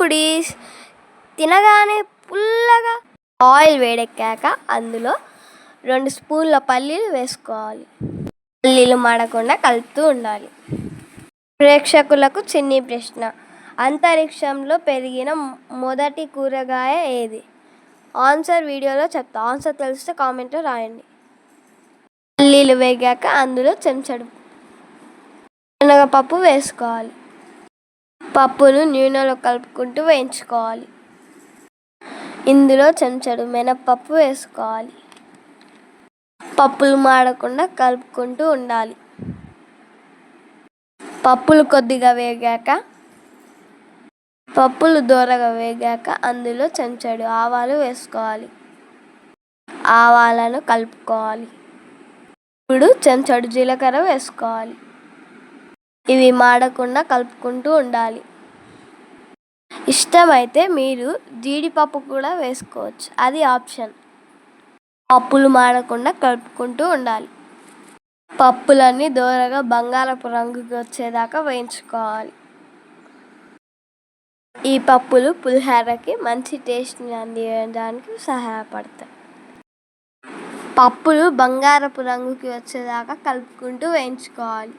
Foodies తినగానే పుల్లగా oil వేడెక్కాక అందులో రెండు స్పూన్ల పల్లీలు వేసుకోవాలి. పల్లీలు మాడకుండా కలుపుతూ ఉండాలి. ప్రేక్షకులకు చిన్ని ప్రశ్న. అంతరిక్షంలో పెరిగిన మొదటి కూరగాయ ఏది? ఆన్సర్ వీడియోలో చెప్తా. ఆన్సర్ తెలిస్తే కామెంట్లో రాయండి. పల్లీలు వేగాక అందులో చెంచడు శనగపప్పు వేసుకోవాలి. పప్పును నూనెలో కలుపుకుంటూ వేయించుకోవాలి. ఇందులో చెంచడు మినప్పప్పు వేసుకోవాలి. పప్పులు మాడకుండా కలుపుకుంటూ ఉండాలి. పప్పులు కొద్దిగా వేగాక పప్పులు దూరగా వేగాక అందులో చెంచాడు ఆవాలు వేసుకోవాలి. ఆవాలను కలుపుకోవాలి. ఇప్పుడు చెంచాడు జీలకర్ర వేసుకోవాలి. ఇవి మాడకుండా కలుపుకుంటూ ఉండాలి. ఇష్టమైతే మీరు జీడిపప్పు కూడా వేసుకోవచ్చు. అది ఆప్షన్. పప్పులు మాడకుండా కలుపుకుంటూ ఉండాలి. పప్పులన్నీ దూరగా బంగారపు రంగుకి వచ్చేదాకా వేయించుకోవాలి. ఈ పప్పులు పులిహోరకి మంచి టేస్ట్ని అందించడానికి సహాయపడతాయి. పప్పులు బంగారపు రంగుకి వచ్చేదాకా కలుపుకుంటూ వేయించుకోవాలి.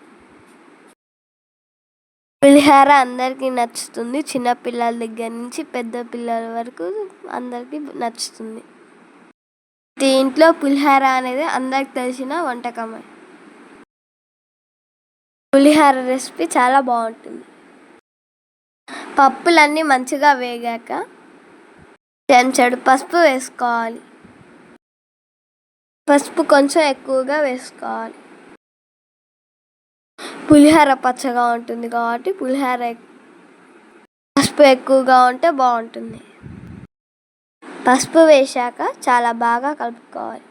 పులిహోర అందరికీ నచ్చుతుంది. చిన్నపిల్లల దగ్గర నుంచి పెద్ద పిల్లల వరకు అందరికీ నచ్చుతుంది. దీంట్లో పులిహోర అనేది అందరికి తెలిసిన వంటకమే. పులిహోర రెసిపీ చాలా బాగుంటుంది. పప్పులన్నీ మంచిగా వేగాక చెంచడు పసుపు వేసుకోవాలి. పసుపు కొంచెం ఎక్కువగా వేసుకోవాలి. పులిహోర పచ్చగా ఉంటుంది కాబట్టి పులిహోర పసుపు ఎక్కువగా ఉంటే బాగుంటుంది. పసుపు వేశాక చాలా బాగా కలుపుకోవాలి.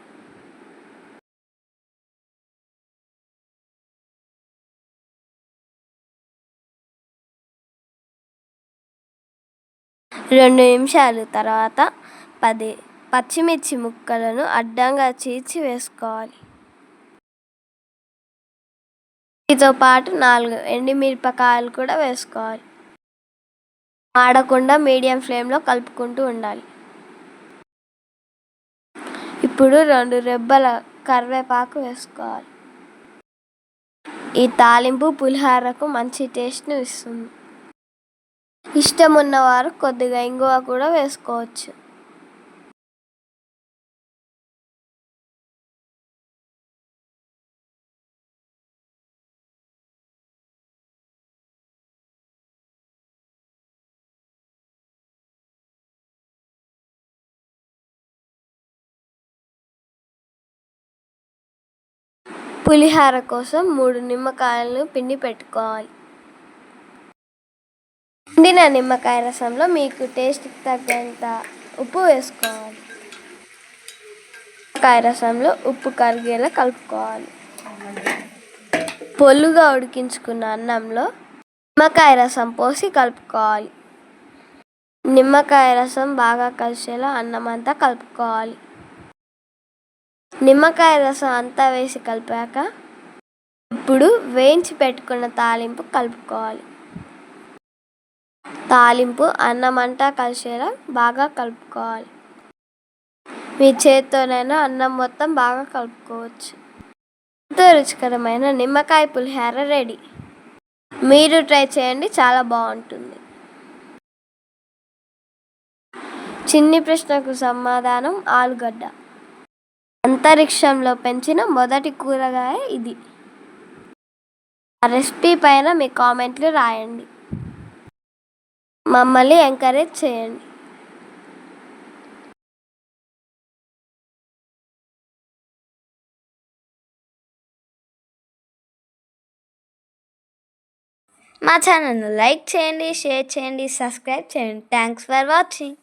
రెండు నిమిషాలు తర్వాత పది పచ్చిమిర్చి ముక్కలను అడ్డంగా చీల్చి వేసుకోవాలి. వీటితో పాటు నాలుగు ఎండుమిరపకాయలు కూడా వేసుకోవాలి. ఆడకుండా మీడియం ఫ్లేమ్లో కలుపుకుంటూ ఉండాలి. ఇప్పుడు రెండు రెబ్బల కరివేపాకు వేసుకోవాలి. ఈ తాలింపు పులిహోరకు మంచి టేస్ట్ని ఇస్తుంది. ఇష్టం ఉన్నవారు కొద్దిగా ఇంగువ కూడా వేసుకోవచ్చు. పులిహోర కోసం మూడు నిమ్మకాయలను పిండి పెట్టుకోవాలి. పిండిన నిమ్మకాయ రసంలో మీకు టేస్ట్కి తగ్గంత ఉప్పు వేసుకోవాలి. నిమ్మకాయ రసంలో ఉప్పు కరిగేలా కలుపుకోవాలి. పొల్లుగా ఉడికించుకున్న అన్నంలో నిమ్మకాయ రసం పోసి కలుపుకోవాలి. నిమ్మకాయ రసం బాగా కలిసేలా అన్నం అంతా కలుపుకోవాలి. నిమ్మకాయ రసం అంతా వేసి కలిపాక ఇప్పుడు వేయించి పెట్టుకున్న తాలింపు కలుపుకోవాలి. తాలింపు అన్నం అంతా కలిసేలా బాగా కలుపుకోవాలి. మీ చేతితోనైనా అన్నం మొత్తం బాగా కలుపుకోవచ్చు. ఎంతో రుచికరమైన నిమ్మకాయ పులిహోర రెడీ. మీరు ట్రై చేయండి చాలా బాగుంటుంది. చిన్ని ప్రశ్నకు సమాధానం ఆలుగడ్డ. అంతరిక్షంలో పెంచిన మొదటి కూరగాయ ఇది. ఆ రెసిపీ పైన మీ కామెంట్లు రాయండి. మమ్మల్ని ఎంకరేజ్ చేయండి. మా ఛానల్ను లైక్ చేయండి షేర్ చేయండి సబ్స్క్రైబ్ చేయండి. Thanks for watching.